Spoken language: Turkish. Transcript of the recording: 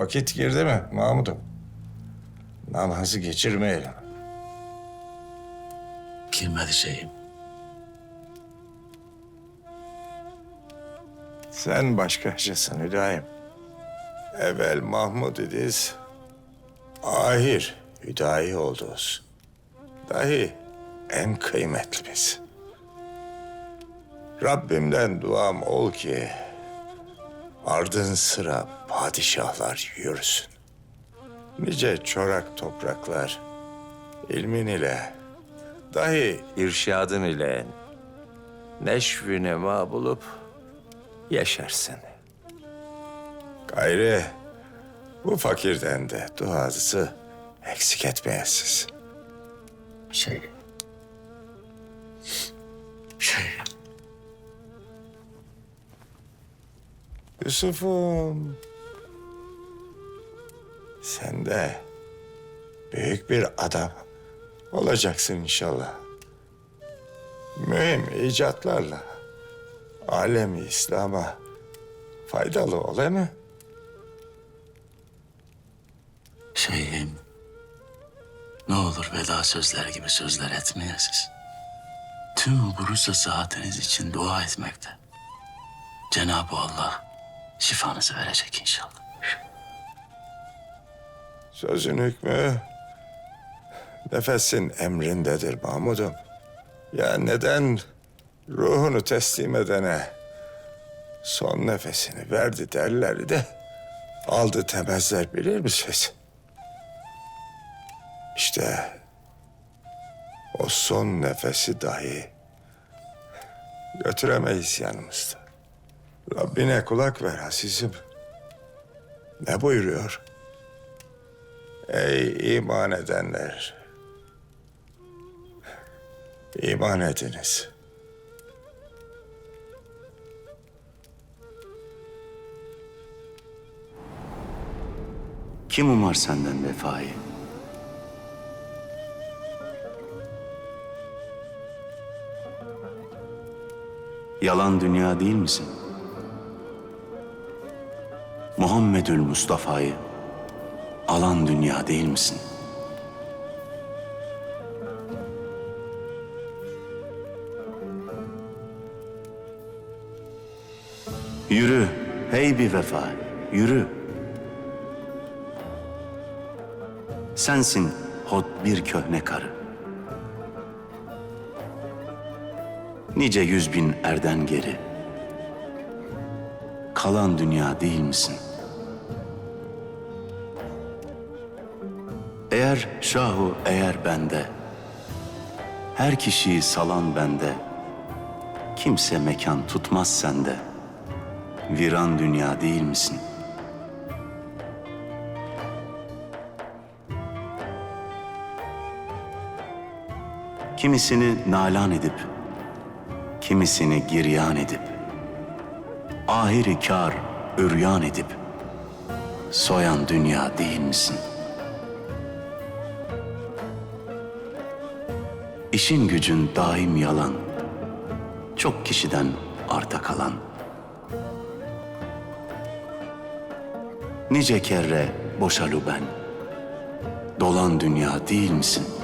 vakit girdi mi Mahmud'um? Namazı geçirmeyelim. Girmedi şeyim. Sen başkacısın Hüdayım. Evvel Mahmud idiz, ahir Hüdayi olduz. Dahi en kıymetlimiz. Rabbimden duam ol ki ardın sıra padişahlar yürüsün. Nice çorak topraklar ilmin ile dahi irşadın ile neşvi nema bulup yaşarsın. Gayrı bu fakirden de duası eksik etmeyesiz. Şey. Şey. Yusuf'um. De büyük bir adam olacaksın inşallah. Mühim icatlarla alemi İslam'a faydalı ol değil mi? Şeyim. Ne olur veda sözler gibi sözler etmeyesiz. Tüm burusa saatiniz için dua etmekte. Cenab-ı Allah şifanızı verecek inşallah. Sözün hükmü nefesin emrindedir Mahmud'um. Ya neden ruhunu teslim edene son nefesini verdi derler de aldı temezler bilir misiniz? İşte o son nefesi dahi götüremeyiz yanımızda. Rabbine kulak ver azizim. Ne buyuruyor? Ey iman edenler! İman ediniz. Kim umar senden vefayı? Yalan dünya değil misin? Muhammedül Mustafa'yı alan dünya değil misin? Yürü hey bir vefa, yürü. Sensin hot bir köhne karı. Nice yüz bin erden geri. Kalan dünya değil misin? Eğer şahu eğer bende, her kişiyi salan bende, kimse mekan tutmaz sende. Viran dünya değil misin?'' Kimisini nalan edip, kimisini giryan edip, ahiri kar üryan edip, soyan dünya değil misin? İşin gücün daim yalan, çok kişiden arta kalan. Nice kere boşalu ben, dolan dünya değil misin?''